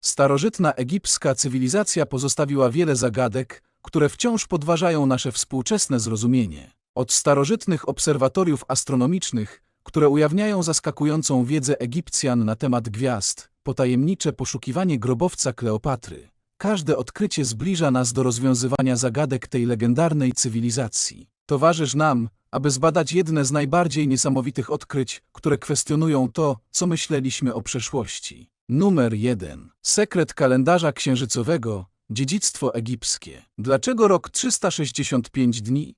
Starożytna egipska cywilizacja pozostawiła wiele zagadek, które wciąż podważają nasze współczesne zrozumienie. Od starożytnych obserwatoriów astronomicznych, które ujawniają zaskakującą wiedzę Egipcjan na temat gwiazd, po tajemnicze poszukiwanie grobowca Kleopatry. Każde odkrycie zbliża nas do rozwiązywania zagadek tej legendarnej cywilizacji. Towarzysz nam, aby zbadać jedne z najbardziej niesamowitych odkryć, które kwestionują to, co myśleliśmy o przeszłości. Numer 1. Sekret kalendarza księżycowego, dziedzictwo egipskie. Dlaczego rok 365 dni?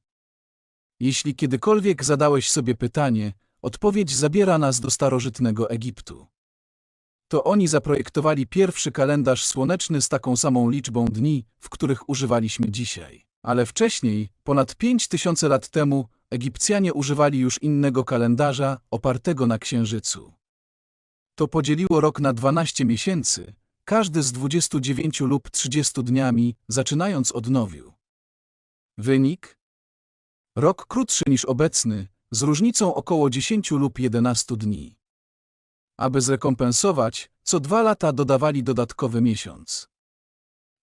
Jeśli kiedykolwiek zadałeś sobie pytanie, odpowiedź zabiera nas do starożytnego Egiptu. To oni zaprojektowali pierwszy kalendarz słoneczny z taką samą liczbą dni, w których używaliśmy dzisiaj. Ale wcześniej, ponad 5000 lat temu, Egipcjanie używali już innego kalendarza, opartego na księżycu. To podzieliło rok na 12 miesięcy, każdy z 29 lub 30 dniami, zaczynając od nowiu. Wynik? Rok krótszy niż obecny, z różnicą około 10 lub 11 dni. Aby zrekompensować, co dwa lata dodawali dodatkowy miesiąc.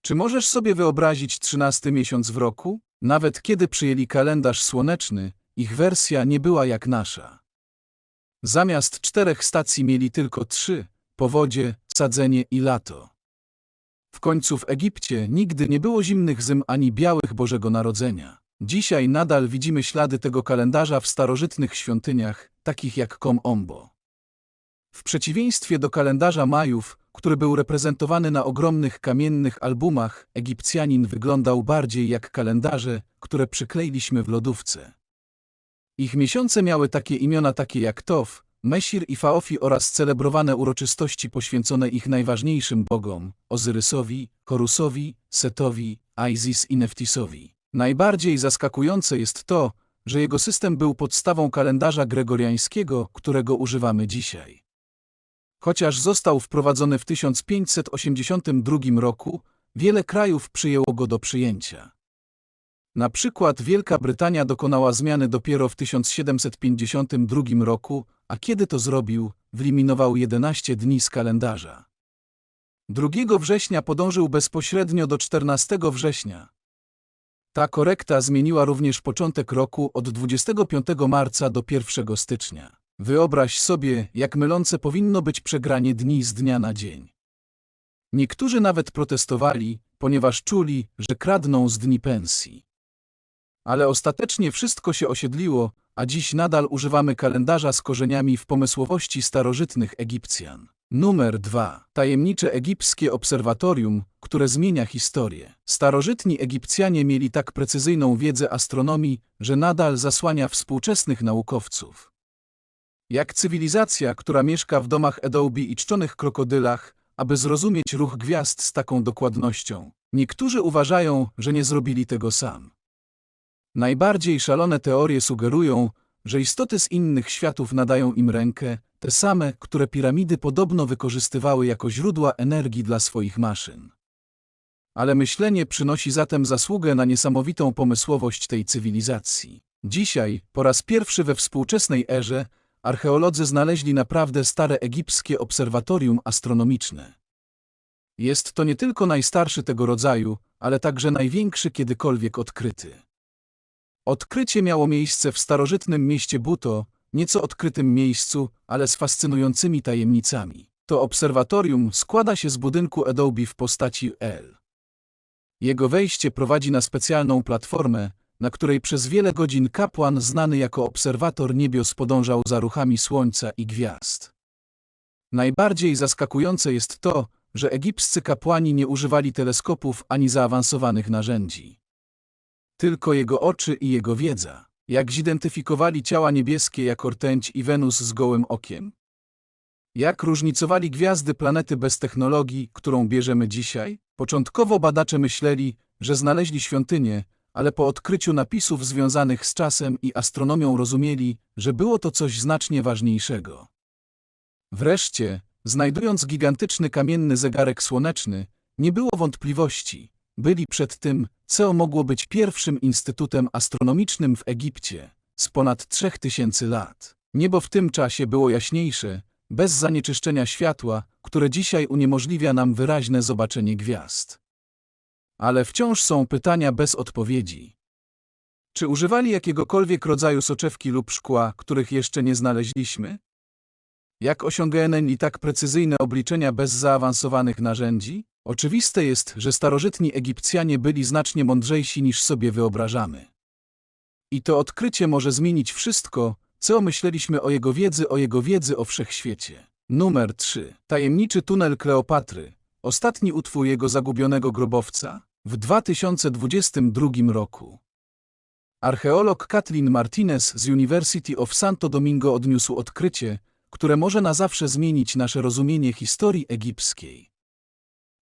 Czy możesz sobie wyobrazić 13 miesiąc w roku? Nawet kiedy przyjęli kalendarz słoneczny, ich wersja nie była jak nasza. Zamiast czterech stacji mieli tylko trzy powodzie, sadzenie i lato. W końcu w Egipcie nigdy nie było zimnych zym ani białych Bożego Narodzenia. Dzisiaj nadal widzimy ślady tego kalendarza w starożytnych świątyniach, takich jak Kom Ombo. W przeciwieństwie do kalendarza Majów, który był reprezentowany na ogromnych kamiennych albumach, Egipcjanin wyglądał bardziej jak kalendarze, które przykleiliśmy w lodówce. Ich miesiące miały takie imiona takie jak Tof, Mesir i Faofi oraz celebrowane uroczystości poświęcone ich najważniejszym bogom, Ozyrysowi, Horusowi, Setowi, Isis i Neftisowi. Najbardziej zaskakujące jest to, że jego system był podstawą kalendarza gregoriańskiego, którego używamy dzisiaj. Chociaż został wprowadzony w 1582 roku, wiele krajów przyjęło go do przyjęcia. Na przykład Wielka Brytania dokonała zmiany dopiero w 1752 roku, a kiedy to zrobił, wyeliminował 11 dni z kalendarza. 2 września podążył bezpośrednio do 14 września. Ta korekta zmieniła również początek roku od 25 marca do 1 stycznia. Wyobraź sobie, jak mylące powinno być przegranie dni z dnia na dzień. Niektórzy nawet protestowali, ponieważ czuli, że kradną z dni pensji. Ale ostatecznie wszystko się osiedliło, a dziś nadal używamy kalendarza z korzeniami w pomysłowości starożytnych Egipcjan. Numer 2. Tajemnicze egipskie obserwatorium, które zmienia historię. Starożytni Egipcjanie mieli tak precyzyjną wiedzę astronomii, że nadal zasłania współczesnych naukowców. Jak cywilizacja, która mieszka w domach Adobe i czczonych krokodylach, aby zrozumieć ruch gwiazd z taką dokładnością. Niektórzy uważają, że nie zrobili tego sam. Najbardziej szalone teorie sugerują, że istoty z innych światów nadają im rękę, te same, które piramidy podobno wykorzystywały jako źródła energii dla swoich maszyn. Ale myślenie przynosi zatem zasługę na niesamowitą pomysłowość tej cywilizacji. Dzisiaj, po raz pierwszy we współczesnej erze, archeolodzy znaleźli naprawdę stare egipskie obserwatorium astronomiczne. Jest to nie tylko najstarszy tego rodzaju, ale także największy kiedykolwiek odkryty. Odkrycie miało miejsce w starożytnym mieście Buto, nieco odkrytym miejscu, ale z fascynującymi tajemnicami. To obserwatorium składa się z budynku Adobe w postaci L. Jego wejście prowadzi na specjalną platformę, na której przez wiele godzin kapłan znany jako obserwator niebios podążał za ruchami słońca i gwiazd. Najbardziej zaskakujące jest to, że egipscy kapłani nie używali teleskopów ani zaawansowanych narzędzi. Tylko jego oczy i jego wiedza, jak zidentyfikowali ciała niebieskie jak rtęć i Wenus z gołym okiem. Jak różnicowali gwiazdy planety bez technologii, którą bierzemy dzisiaj? Początkowo badacze myśleli, że znaleźli świątynię, ale po odkryciu napisów związanych z czasem i astronomią rozumieli, że było to coś znacznie ważniejszego. Wreszcie, znajdując gigantyczny kamienny zegarek słoneczny, nie było wątpliwości. Byli przed tym, co mogło być pierwszym instytutem astronomicznym w Egipcie z ponad trzech tysięcy lat. Niebo w tym czasie było jaśniejsze, bez zanieczyszczenia światła, które dzisiaj uniemożliwia nam wyraźne zobaczenie gwiazd. Ale wciąż są pytania bez odpowiedzi. Czy używali jakiegokolwiek rodzaju soczewki lub szkła, których jeszcze nie znaleźliśmy? Jak osiągnęli tak precyzyjne obliczenia bez zaawansowanych narzędzi? Oczywiste jest, że starożytni Egipcjanie byli znacznie mądrzejsi niż sobie wyobrażamy. I to odkrycie może zmienić wszystko, co myśleliśmy o jego wiedzy, o jego wiedzy o wszechświecie. Numer 3. Tajemniczy tunel Kleopatry. Ostatni utwór jego zagubionego grobowca w 2022 roku. Archeolog Kathleen Martinez z University of Santo Domingo odniósł odkrycie, które może na zawsze zmienić nasze rozumienie historii egipskiej.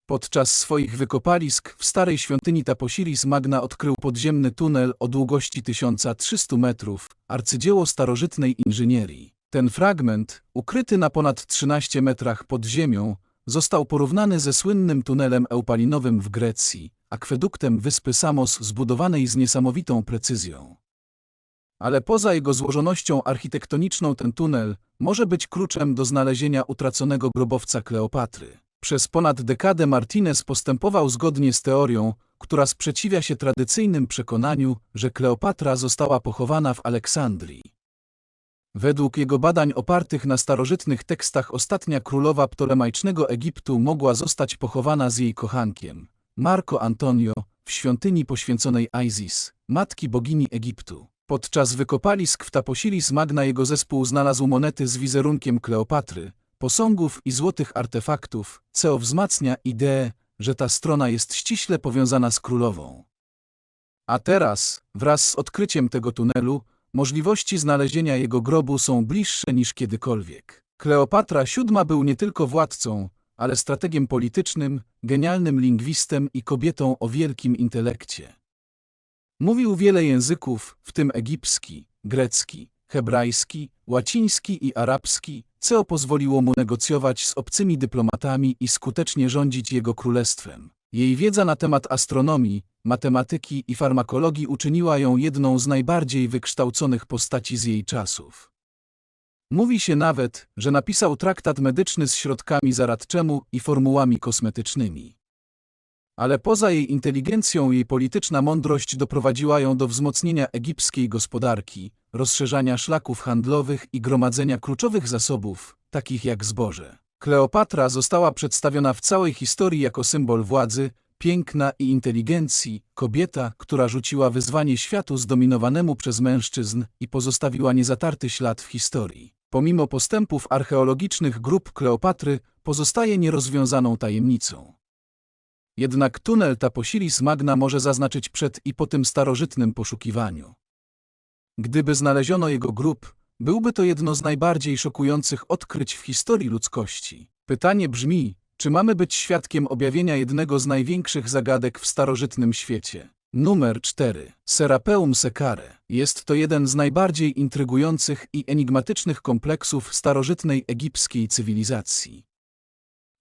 Podczas swoich wykopalisk w starej świątyni Taposiris Magna odkrył podziemny tunel o długości 1300 metrów, arcydzieło starożytnej inżynierii. Ten fragment, ukryty na ponad 13 metrach pod ziemią, został porównany ze słynnym tunelem eupalinowym w Grecji, akweduktem wyspy Samos zbudowanej z niesamowitą precyzją. Ale poza jego złożonością architektoniczną ten tunel może być kluczem do znalezienia utraconego grobowca Kleopatry. Przez ponad dekadę Martinez postępował zgodnie z teorią, która sprzeciwia się tradycyjnym przekonaniu, że Kleopatra została pochowana w Aleksandrii. Według jego badań opartych na starożytnych tekstach ostatnia królowa ptolemaicznego Egiptu mogła zostać pochowana z jej kochankiem, Marco Antonio, w świątyni poświęconej Isis, matki bogini Egiptu. Podczas wykopalisk w Taposiris Magna jego zespół znalazł monety z wizerunkiem Kleopatry, posągów i złotych artefaktów, co wzmacnia ideę, że ta strona jest ściśle powiązana z królową. A teraz, wraz z odkryciem tego tunelu, możliwości znalezienia jego grobu są bliższe niż kiedykolwiek. Kleopatra VII był nie tylko władcą, ale strategiem politycznym, genialnym lingwistem i kobietą o wielkim intelekcie. Mówił wiele języków, w tym egipski, grecki, hebrajski, łaciński i arabski, co pozwoliło mu negocjować z obcymi dyplomatami i skutecznie rządzić jego królestwem. Jej wiedza na temat astronomii, matematyki i farmakologii uczyniła ją jedną z najbardziej wykształconych postaci z jej czasów. Mówi się nawet, że napisał traktat medyczny z środkami zaradczemu i formułami kosmetycznymi. Ale poza jej inteligencją jej polityczna mądrość doprowadziła ją do wzmocnienia egipskiej gospodarki, rozszerzania szlaków handlowych i gromadzenia kluczowych zasobów, takich jak zboże. Kleopatra została przedstawiona w całej historii jako symbol władzy, piękna i inteligencji, kobieta, która rzuciła wyzwanie światu zdominowanemu przez mężczyzn i pozostawiła niezatarty ślad w historii. Pomimo postępów archeologicznych grup Kleopatry pozostaje nierozwiązaną tajemnicą. Jednak tunel Taposiris Magna może zaznaczyć przed i po tym starożytnym poszukiwaniu. Gdyby znaleziono jego grób, byłby to jedno z najbardziej szokujących odkryć w historii ludzkości. Pytanie brzmi, czy mamy być świadkiem objawienia jednego z największych zagadek w starożytnym świecie? Numer 4. Serapeum Sekare. Jest to jeden z najbardziej intrygujących i enigmatycznych kompleksów starożytnej egipskiej cywilizacji.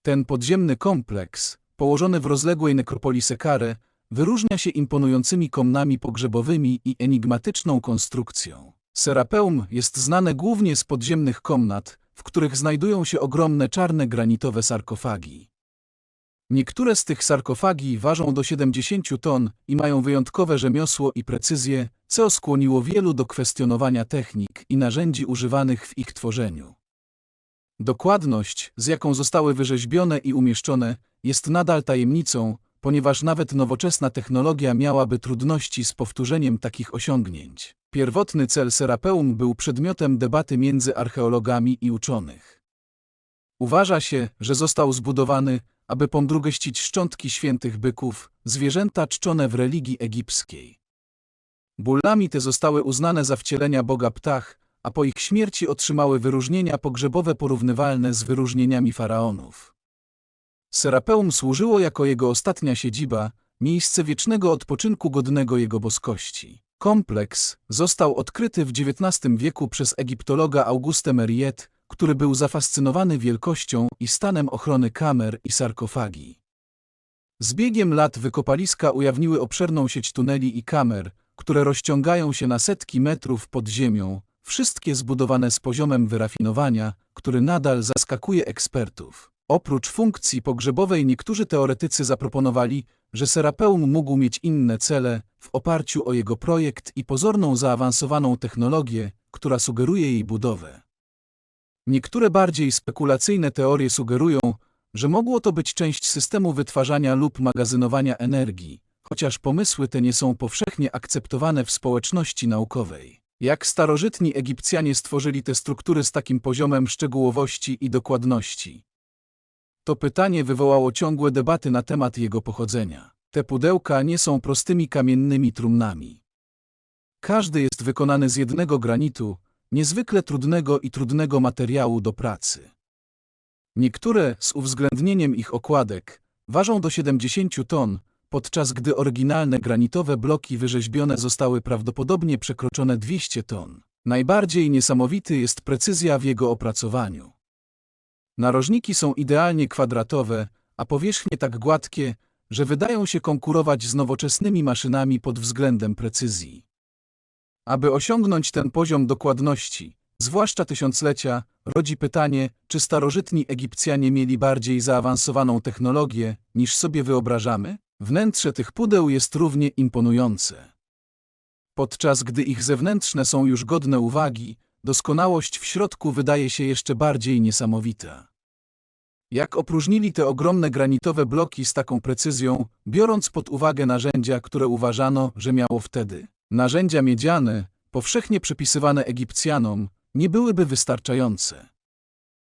Ten podziemny kompleks, położony w rozległej nekropolii Sekare, wyróżnia się imponującymi komnami pogrzebowymi i enigmatyczną konstrukcją. Serapeum jest znane głównie z podziemnych komnat, w których znajdują się ogromne czarne granitowe sarkofagi. Niektóre z tych sarkofagi ważą do 70 ton i mają wyjątkowe rzemiosło i precyzję, co skłoniło wielu do kwestionowania technik i narzędzi używanych w ich tworzeniu. Dokładność, z jaką zostały wyrzeźbione i umieszczone, jest nadal tajemnicą, ponieważ nawet nowoczesna technologia miałaby trudności z powtórzeniem takich osiągnięć. Pierwotny cel Serapeum był przedmiotem debaty między archeologami i uczonych. Uważa się, że został zbudowany, aby pomdrugeścić szczątki świętych byków, zwierzęta czczone w religii egipskiej. Bullami te zostały uznane za wcielenia boga ptach, a po ich śmierci otrzymały wyróżnienia pogrzebowe porównywalne z wyróżnieniami faraonów. Serapeum służyło jako jego ostatnia siedziba, miejsce wiecznego odpoczynku godnego jego boskości. Kompleks został odkryty w XIX wieku przez egiptologa Auguste Meriet, który był zafascynowany wielkością i stanem ochrony kamer i sarkofagi. Z biegiem lat wykopaliska ujawniły obszerną sieć tuneli i kamer, które rozciągają się na setki metrów pod ziemią, wszystkie zbudowane z poziomem wyrafinowania, który nadal zaskakuje ekspertów. Oprócz funkcji pogrzebowej niektórzy teoretycy zaproponowali, że Serapeum mógł mieć inne cele w oparciu o jego projekt i pozorną zaawansowaną technologię, która sugeruje jej budowę. Niektóre bardziej spekulacyjne teorie sugerują, że mogło to być część systemu wytwarzania lub magazynowania energii, chociaż pomysły te nie są powszechnie akceptowane w społeczności naukowej. Jak starożytni Egipcjanie stworzyli te struktury z takim poziomem szczegółowości i dokładności? To pytanie wywołało ciągłe debaty na temat jego pochodzenia. Te pudełka nie są prostymi kamiennymi trumnami. Każdy jest wykonany z jednego granitu, niezwykle trudnego i trudnego materiału do pracy. Niektóre, z uwzględnieniem ich okładek, ważą do 70 ton, podczas gdy oryginalne granitowe bloki wyrzeźbione zostały prawdopodobnie przekroczone 200 ton. Najbardziej niesamowity jest precyzja w jego opracowaniu. Narożniki są idealnie kwadratowe, a powierzchnie tak gładkie, że wydają się konkurować z nowoczesnymi maszynami pod względem precyzji. Aby osiągnąć ten poziom dokładności, zwłaszcza tysiąclecia, rodzi pytanie, czy starożytni Egipcjanie mieli bardziej zaawansowaną technologię, niż sobie wyobrażamy? Wnętrze tych pudeł jest równie imponujące. Podczas gdy ich zewnętrzne są już godne uwagi, doskonałość w środku wydaje się jeszcze bardziej niesamowita. Jak opróżnili te ogromne granitowe bloki z taką precyzją, biorąc pod uwagę narzędzia, które uważano, że miało wtedy. Narzędzia miedziane, powszechnie przypisywane Egipcjanom, nie byłyby wystarczające.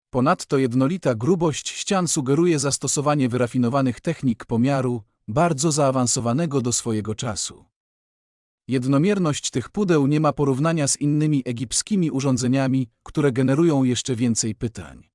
Ponadto jednolita grubość ścian sugeruje zastosowanie wyrafinowanych technik pomiaru, bardzo zaawansowanego do swojego czasu. Jednomierność tych pudeł nie ma porównania z innymi egipskimi urządzeniami, które generują jeszcze więcej pytań.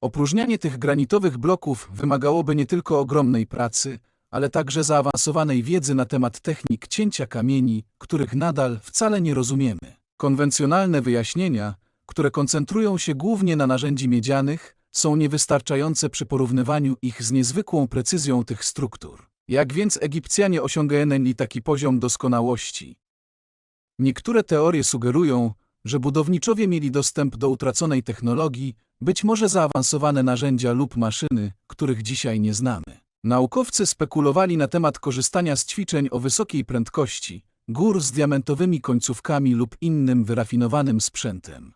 Opróżnianie tych granitowych bloków wymagałoby nie tylko ogromnej pracy, ale także zaawansowanej wiedzy na temat technik cięcia kamieni, których nadal wcale nie rozumiemy. Konwencjonalne wyjaśnienia, które koncentrują się głównie na narzędzi miedzianych, są niewystarczające przy porównywaniu ich z niezwykłą precyzją tych struktur. Jak więc Egipcjanie osiągnęli taki poziom doskonałości? Niektóre teorie sugerują, że budowniczowie mieli dostęp do utraconej technologii, być może zaawansowane narzędzia lub maszyny, których dzisiaj nie znamy. Naukowcy spekulowali na temat korzystania z ćwiczeń o wysokiej prędkości, gór z diamentowymi końcówkami lub innym wyrafinowanym sprzętem.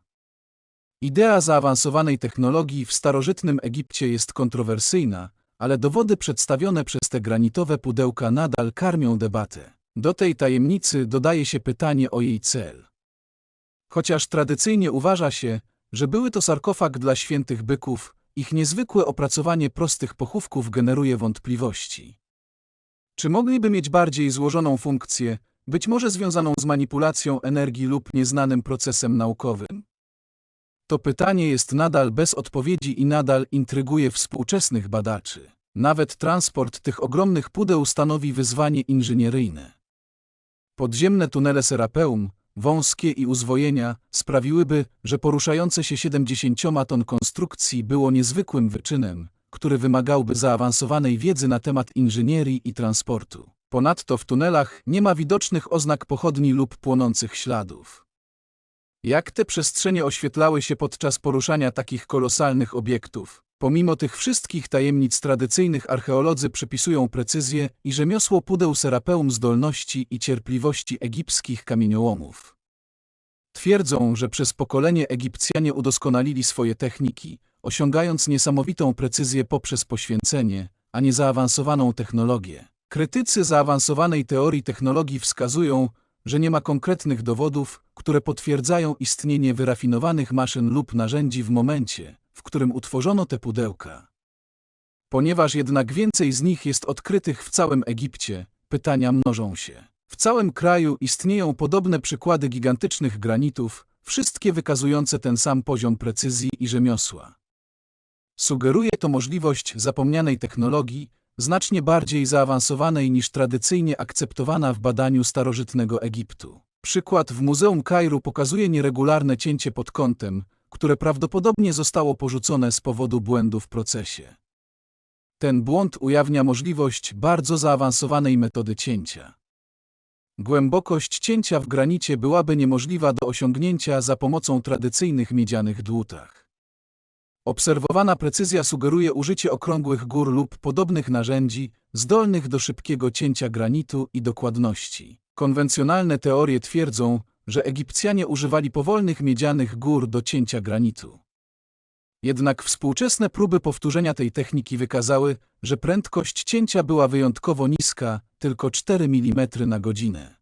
Idea zaawansowanej technologii w starożytnym Egipcie jest kontrowersyjna, ale dowody przedstawione przez te granitowe pudełka nadal karmią debatę. Do tej tajemnicy dodaje się pytanie o jej cel. Chociaż tradycyjnie uważa się, że były to sarkofag dla świętych byków, ich niezwykłe opracowanie prostych pochówków generuje wątpliwości. Czy mogliby mieć bardziej złożoną funkcję, być może związaną z manipulacją energii lub nieznanym procesem naukowym? To pytanie jest nadal bez odpowiedzi i nadal intryguje współczesnych badaczy. Nawet transport tych ogromnych pudeł stanowi wyzwanie inżynieryjne. Podziemne tunele Serapeum, wąskie i uzwojenia, sprawiłyby, że poruszające się 70 ton konstrukcji było niezwykłym wyczynem, który wymagałby zaawansowanej wiedzy na temat inżynierii i transportu. Ponadto w tunelach nie ma widocznych oznak pochodni lub płonących śladów. Jak te przestrzenie oświetlały się podczas poruszania takich kolosalnych obiektów? Pomimo tych wszystkich tajemnic tradycyjnych archeolodzy przypisują precyzję i rzemiosło pudeł serapeum zdolności i cierpliwości egipskich kamieniołomów. Twierdzą, że przez pokolenie Egipcjanie udoskonalili swoje techniki, osiągając niesamowitą precyzję poprzez poświęcenie, a nie zaawansowaną technologię. Krytycy zaawansowanej teorii technologii wskazują, że nie ma konkretnych dowodów, które potwierdzają istnienie wyrafinowanych maszyn lub narzędzi w momencie, w którym utworzono te pudełka. Ponieważ jednak więcej z nich jest odkrytych w całym Egipcie, pytania mnożą się. W całym kraju istnieją podobne przykłady gigantycznych granitów, wszystkie wykazujące ten sam poziom precyzji i rzemiosła. Sugeruje to możliwość zapomnianej technologii, znacznie bardziej zaawansowanej niż tradycyjnie akceptowana w badaniu starożytnego Egiptu. Przykład w Muzeum Kairu pokazuje nieregularne cięcie pod kątem, które prawdopodobnie zostało porzucone z powodu błędu w procesie. Ten błąd ujawnia możliwość bardzo zaawansowanej metody cięcia. Głębokość cięcia w granicie byłaby niemożliwa do osiągnięcia za pomocą tradycyjnych miedzianych dłutach. Obserwowana precyzja sugeruje użycie okrągłych gór lub podobnych narzędzi, zdolnych do szybkiego cięcia granitu i dokładności. Konwencjonalne teorie twierdzą, że Egipcjanie używali powolnych miedzianych gór do cięcia granitu. Jednak współczesne próby powtórzenia tej techniki wykazały, że prędkość cięcia była wyjątkowo niska, tylko 4 mm na godzinę.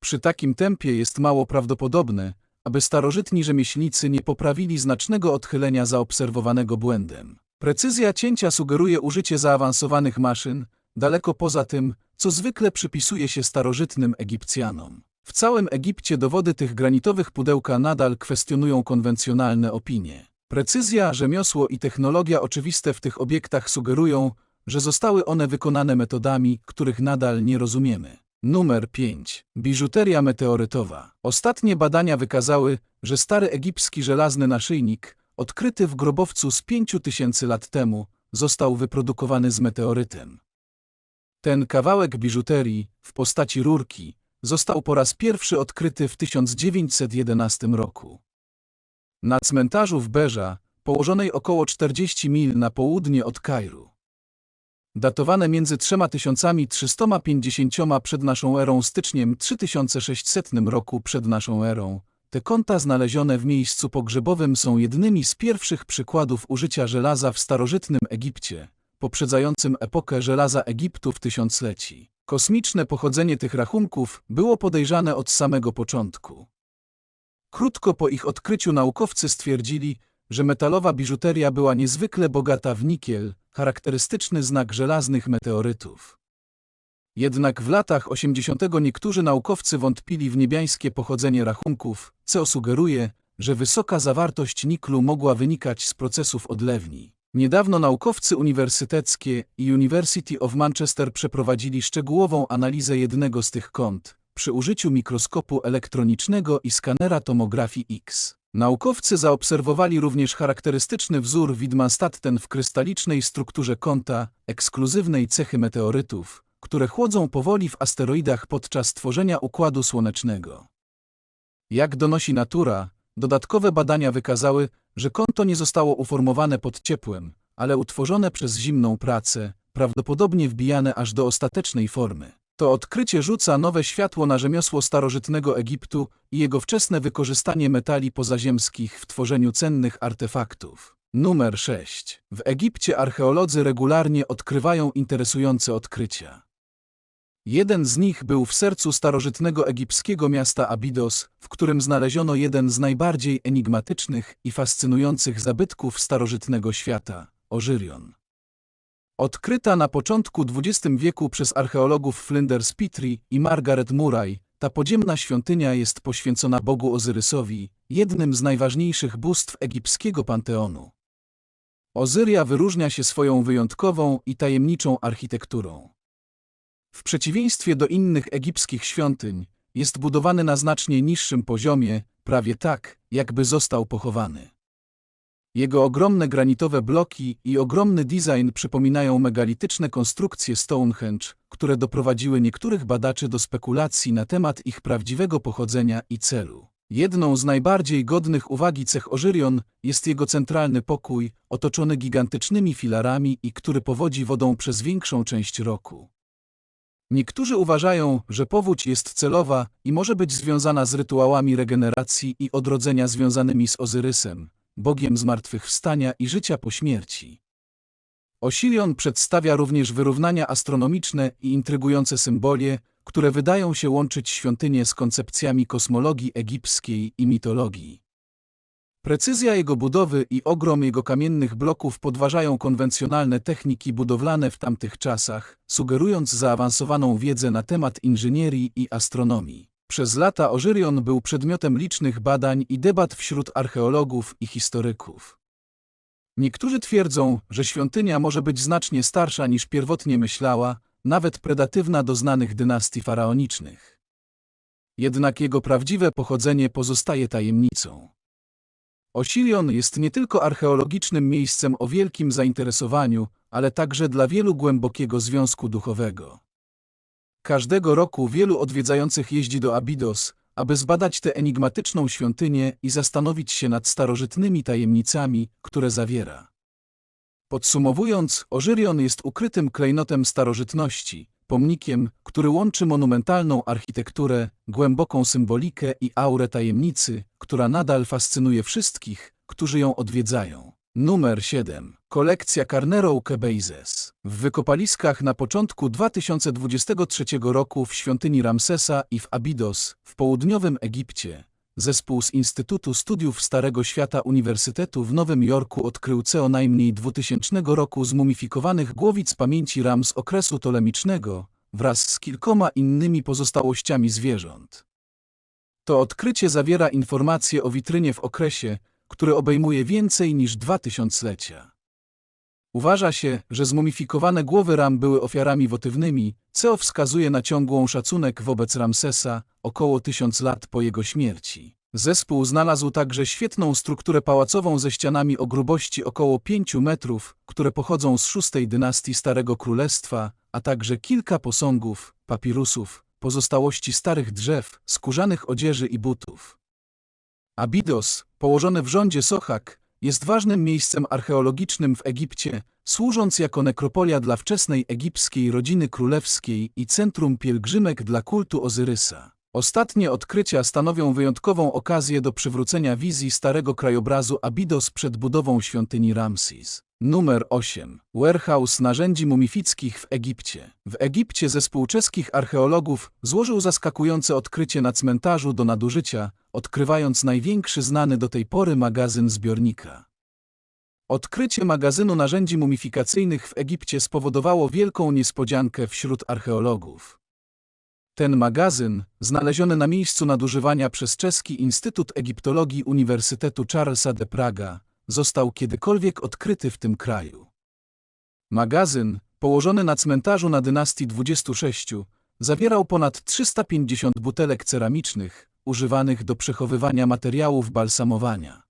Przy takim tempie jest mało prawdopodobne, aby starożytni rzemieślnicy nie poprawili znacznego odchylenia zaobserwowanego błędem. Precyzja cięcia sugeruje użycie zaawansowanych maszyn, daleko poza tym, co zwykle przypisuje się starożytnym Egipcjanom. W całym Egipcie dowody tych granitowych pudełka nadal kwestionują konwencjonalne opinie. Precyzja, rzemiosło i technologia oczywiste w tych obiektach sugerują, że zostały one wykonane metodami, których nadal nie rozumiemy. Numer 5. Biżuteria meteorytowa. Ostatnie badania wykazały, że stary egipski żelazny naszyjnik, odkryty w grobowcu z 5000 lat temu, został wyprodukowany z meteorytem. Ten kawałek biżuterii, w postaci rurki, został po raz pierwszy odkryty w 1911 roku. Na cmentarzu w Berza, położonej około 40 mil na południe od Kairu. Datowane między 3350 przed naszą erą styczniem 3600 roku przed naszą erą, te kąta znalezione w miejscu pogrzebowym są jednymi z pierwszych przykładów użycia żelaza w starożytnym Egipcie, poprzedzającym epokę żelaza Egiptu w tysiącleci. Kosmiczne pochodzenie tych rachunków było podejrzane od samego początku. Krótko po ich odkryciu naukowcy stwierdzili, że metalowa biżuteria była niezwykle bogata w nikiel, charakterystyczny znak żelaznych meteorytów. Jednak w latach 80. niektórzy naukowcy wątpili w niebiańskie pochodzenie rachunków, co sugeruje, że wysoka zawartość niklu mogła wynikać z procesów odlewni. Niedawno naukowcy uniwersyteckie i University of Manchester przeprowadzili szczegółową analizę jednego z tych kąt przy użyciu mikroskopu elektronicznego i skanera tomografii X. Naukowcy zaobserwowali również charakterystyczny wzór Widmanstatten w krystalicznej strukturze kąta, ekskluzywnej cechy meteorytów, które chłodzą powoli w asteroidach podczas tworzenia Układu Słonecznego. Jak donosi Natura, dodatkowe badania wykazały, że kąto nie zostało uformowane pod ciepłem, ale utworzone przez zimną pracę, prawdopodobnie wbijane aż do ostatecznej formy. To odkrycie rzuca nowe światło na rzemiosło starożytnego Egiptu i jego wczesne wykorzystanie metali pozaziemskich w tworzeniu cennych artefaktów. Numer 6. W Egipcie archeolodzy regularnie odkrywają interesujące odkrycia. Jeden z nich był w sercu starożytnego egipskiego miasta Abidos, w którym znaleziono jeden z najbardziej enigmatycznych i fascynujących zabytków starożytnego świata – Ożyrion. Odkryta na początku XX wieku przez archeologów Flinders Petrie i Margaret Murray, ta podziemna świątynia jest poświęcona Bogu Ozyrysowi, jednym z najważniejszych bóstw egipskiego panteonu. Ozyria wyróżnia się swoją wyjątkową i tajemniczą architekturą. W przeciwieństwie do innych egipskich świątyń, jest budowany na znacznie niższym poziomie, prawie tak, jakby został pochowany. Jego ogromne granitowe bloki i ogromny design przypominają megalityczne konstrukcje Stonehenge, które doprowadziły niektórych badaczy do spekulacji na temat ich prawdziwego pochodzenia i celu. Jedną z najbardziej godnych uwagi cech Ożyrion jest jego centralny pokój, otoczony gigantycznymi filarami i który powodzi wodą przez większą część roku. Niektórzy uważają, że powódź jest celowa i może być związana z rytuałami regeneracji i odrodzenia związanymi z Ozyrysem, bogiem zmartwychwstania i życia po śmierci. Osirion przedstawia również wyrównania astronomiczne i intrygujące symbolie, które wydają się łączyć świątynię z koncepcjami kosmologii egipskiej i mitologii. Precyzja jego budowy i ogrom jego kamiennych bloków podważają konwencjonalne techniki budowlane w tamtych czasach, sugerując zaawansowaną wiedzę na temat inżynierii i astronomii. Przez lata Ożyrion był przedmiotem licznych badań i debat wśród archeologów i historyków. Niektórzy twierdzą, że świątynia może być znacznie starsza niż pierwotnie myślała, nawet predatywna do znanych dynastii faraonicznych. Jednak jego prawdziwe pochodzenie pozostaje tajemnicą. Osirion jest nie tylko archeologicznym miejscem o wielkim zainteresowaniu, ale także dla wielu głębokiego związku duchowego. Każdego roku wielu odwiedzających jeździ do Abidos, aby zbadać tę enigmatyczną świątynię i zastanowić się nad starożytnymi tajemnicami, które zawiera. Podsumowując, Ożyrion jest ukrytym klejnotem starożytności, pomnikiem, który łączy monumentalną architekturę, głęboką symbolikę i aurę tajemnicy, która nadal fascynuje wszystkich, którzy ją odwiedzają. Numer 7. Kolekcja Carnero Kebezes. W wykopaliskach na początku 2023 roku w świątyni Ramsesa i w Abidos, w południowym Egipcie, zespół z Instytutu Studiów Starego Świata Uniwersytetu w Nowym Jorku odkrył co najmniej 2000 roku zmumifikowanych głowic pamięci ram z okresu tolemicznego wraz z kilkoma innymi pozostałościami zwierząt. To odkrycie zawiera informacje o witrynie w okresie, który obejmuje więcej niż dwa tysiąclecia. Uważa się, że zmumifikowane głowy ram były ofiarami wotywnymi, co wskazuje na ciągłą szacunek wobec Ramsesa około tysiąc lat po jego śmierci. Zespół znalazł także świetną strukturę pałacową ze ścianami o grubości około 5 metrów, które pochodzą z szóstej dynastii Starego Królestwa, a także kilka posągów, papirusów, pozostałości starych drzew, skórzanych odzieży i butów. Abidos, położone w rządzie Sochak, jest ważnym miejscem archeologicznym w Egipcie, służąc jako nekropolia dla wczesnej egipskiej rodziny królewskiej i centrum pielgrzymek dla kultu Ozyrysa. Ostatnie odkrycia stanowią wyjątkową okazję do przywrócenia wizji starego krajobrazu Abidos przed budową świątyni Ramses. Numer 8. Warehouse narzędzi mumifickich w Egipcie. W Egipcie zespół czeskich archeologów złożył zaskakujące odkrycie na cmentarzu do nadużycia, odkrywając największy znany do tej pory magazyn zbiornika. Odkrycie magazynu narzędzi mumifikacyjnych w Egipcie spowodowało wielką niespodziankę wśród archeologów. Ten magazyn, znaleziony na miejscu nadużywania przez czeski Instytut Egiptologii Uniwersytetu Charlesa de Praga, został kiedykolwiek odkryty w tym kraju. Magazyn, położony na cmentarzu na dynastii 26, zawierał ponad 350 butelek ceramicznych, używanych do przechowywania materiałów balsamowania.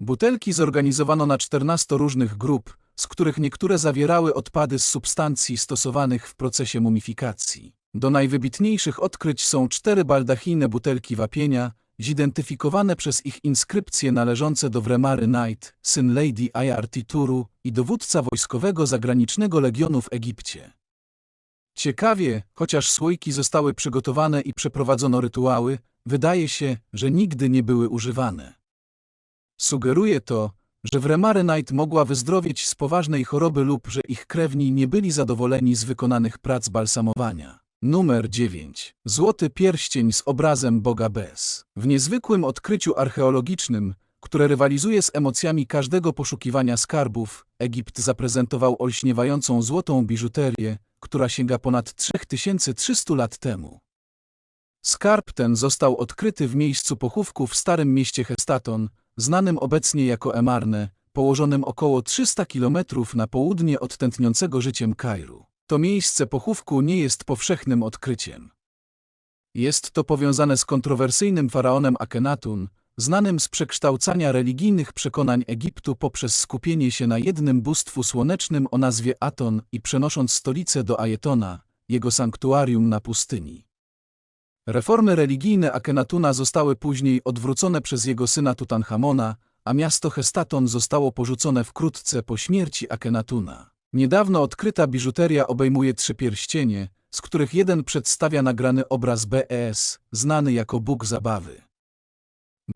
Butelki zorganizowano na 14 różnych grup, z których niektóre zawierały odpady z substancji stosowanych w procesie mumifikacji. Do najwybitniejszych odkryć są cztery baldachijne butelki wapienia, zidentyfikowane przez ich inskrypcje należące do Wremary Knight, syn Lady Ayartituru i dowódca wojskowego zagranicznego legionu w Egipcie. Ciekawie, chociaż słoiki zostały przygotowane i przeprowadzono rytuały, wydaje się, że nigdy nie były używane. Sugeruje to, że Wremary Knight mogła wyzdrowieć z poważnej choroby lub że ich krewni nie byli zadowoleni z wykonanych prac balsamowania. Numer 9. Złoty pierścień z obrazem Boga Bez. W niezwykłym odkryciu archeologicznym, które rywalizuje z emocjami każdego poszukiwania skarbów, Egipt zaprezentował olśniewającą złotą biżuterię, która sięga ponad 3300 lat temu. Skarb ten został odkryty w miejscu pochówku w starym mieście Hestaton, znanym obecnie jako Emarne, położonym około 300 km na południe od tętniącego życiem Kairu. To miejsce pochówku nie jest powszechnym odkryciem. Jest to powiązane z kontrowersyjnym faraonem Akhenatun, znanym z przekształcania religijnych przekonań Egiptu poprzez skupienie się na jednym bóstwu słonecznym o nazwie Aton i przenosząc stolicę do Ajetona, jego sanktuarium na pustyni. Reformy religijne Akhenatuna zostały później odwrócone przez jego syna Tutanchamona, a miasto Hestaton zostało porzucone wkrótce po śmierci Akhenatuna. Niedawno odkryta biżuteria obejmuje trzy pierścienie, z których jeden przedstawia nagrany obraz BES, znany jako Bóg Zabawy.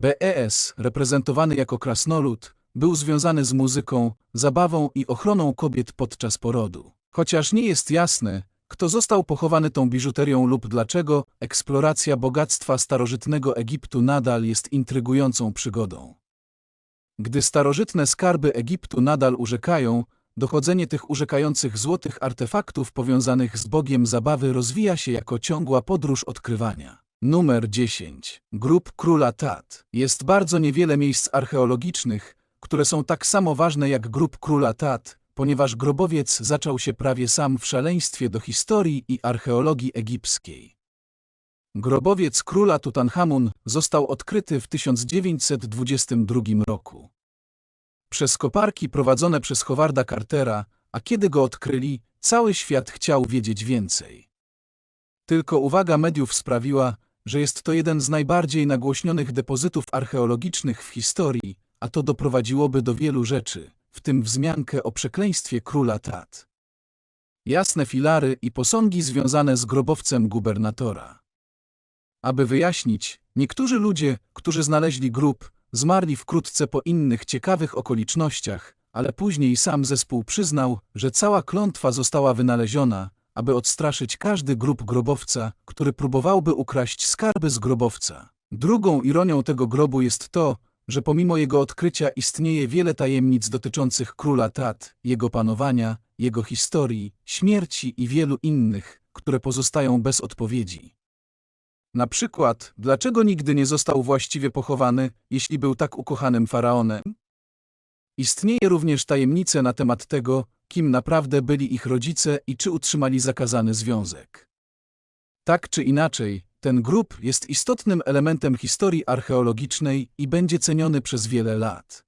BES, reprezentowany jako krasnolud, był związany z muzyką, zabawą i ochroną kobiet podczas porodu. Chociaż nie jest jasne, kto został pochowany tą biżuterią lub dlaczego, eksploracja bogactwa starożytnego Egiptu nadal jest intrygującą przygodą. Gdy starożytne skarby Egiptu nadal urzekają, dochodzenie tych urzekających złotych artefaktów powiązanych z Bogiem zabawy rozwija się jako ciągła podróż odkrywania. Numer 10. Grup Króla Tat. Jest bardzo niewiele miejsc archeologicznych, które są tak samo ważne jak Grup Króla Tat, ponieważ grobowiec zaczął się prawie sam w szaleństwie do historii i archeologii egipskiej. Grobowiec króla Tutankhamun został odkryty w 1922 roku. Przez koparki prowadzone przez Howarda Cartera, a kiedy go odkryli, cały świat chciał wiedzieć więcej. Tylko uwaga mediów sprawiła, że jest to jeden z najbardziej nagłośnionych depozytów archeologicznych w historii, a to doprowadziłoby do wielu rzeczy, w tym wzmiankę o przekleństwie króla Tat. Jasne filary i posągi związane z grobowcem gubernatora. Aby wyjaśnić, niektórzy ludzie, którzy znaleźli grób, zmarli wkrótce po innych ciekawych okolicznościach, ale później sam zespół przyznał, że cała klątwa została wynaleziona, aby odstraszyć każdy grób grobowca, który próbowałby ukraść skarby z grobowca. Drugą ironią tego grobu jest to, że pomimo jego odkrycia istnieje wiele tajemnic dotyczących króla Tat, jego panowania, jego historii, śmierci i wielu innych, które pozostają bez odpowiedzi. Na przykład, dlaczego nigdy nie został właściwie pochowany, jeśli był tak ukochanym faraonem? Istnieje również tajemnice na temat tego, kim naprawdę byli ich rodzice i czy utrzymali zakazany związek. Tak czy inaczej, ten grób jest istotnym elementem historii archeologicznej i będzie ceniony przez wiele lat.